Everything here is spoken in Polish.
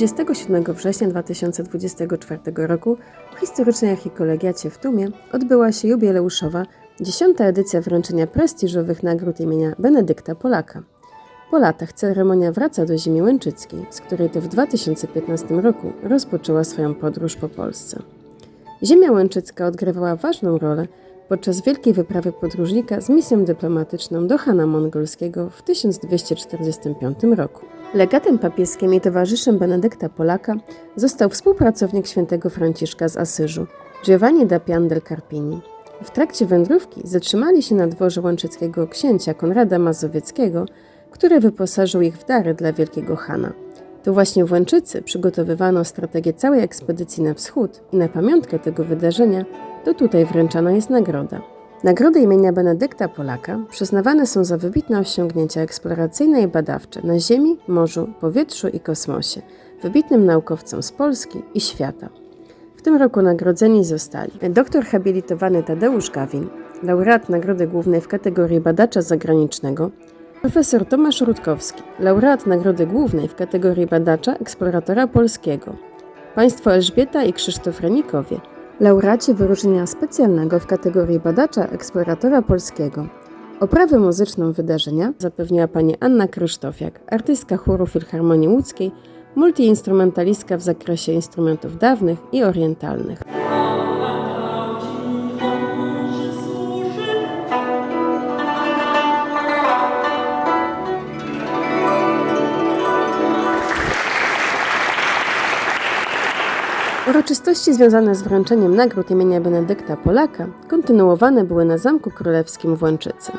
27 września 2024 roku w historycznej archikolegiacie w Tumie odbyła się jubileuszowa dziesiąta edycja wręczenia prestiżowych nagród imienia Benedykta Polaka. Po latach ceremonia wraca do ziemi łęczyckiej, z której to w 2015 roku rozpoczęła swoją podróż po Polsce. Ziemia łęczycka odgrywała ważną rolę podczas wielkiej wyprawy podróżnika z misją dyplomatyczną do Hana Mongolskiego w 1245 roku. Legatem papieskim i towarzyszem Benedykta Polaka został współpracownik świętego Franciszka z Asyżu, Giovanni da Pian del Carpini. W trakcie wędrówki zatrzymali się na dworze łęczyckiego księcia Konrada Mazowieckiego, który wyposażył ich w dary dla wielkiego Hana. To właśnie w Łęczycy przygotowywano strategię całej ekspedycji na wschód i na pamiątkę tego wydarzenia to tutaj wręczana jest nagroda. Nagrody imienia Benedykta Polaka przyznawane są za wybitne osiągnięcia eksploracyjne i badawcze na Ziemi, morzu, powietrzu i kosmosie, wybitnym naukowcom z Polski i świata. W tym roku nagrodzeni zostali doktor habilitowany Tadeusz Gawin, laureat Nagrody Głównej w kategorii badacza zagranicznego, profesor Tomasz Rutkowski, laureat Nagrody Głównej w kategorii badacza eksploratora polskiego, państwo Elżbieta i Krzysztof Renikowie, laureaci wyróżnienia specjalnego w kategorii badacza eksploratora polskiego. Oprawę muzyczną wydarzenia zapewniła pani Anna Krysztofiak, artystka chóru Filharmonii Łódzkiej, multiinstrumentalistka w zakresie instrumentów dawnych i orientalnych. Uroczystości związane z wręczeniem nagród imienia Benedykta Polaka kontynuowane były na Zamku Królewskim w Łęczycy.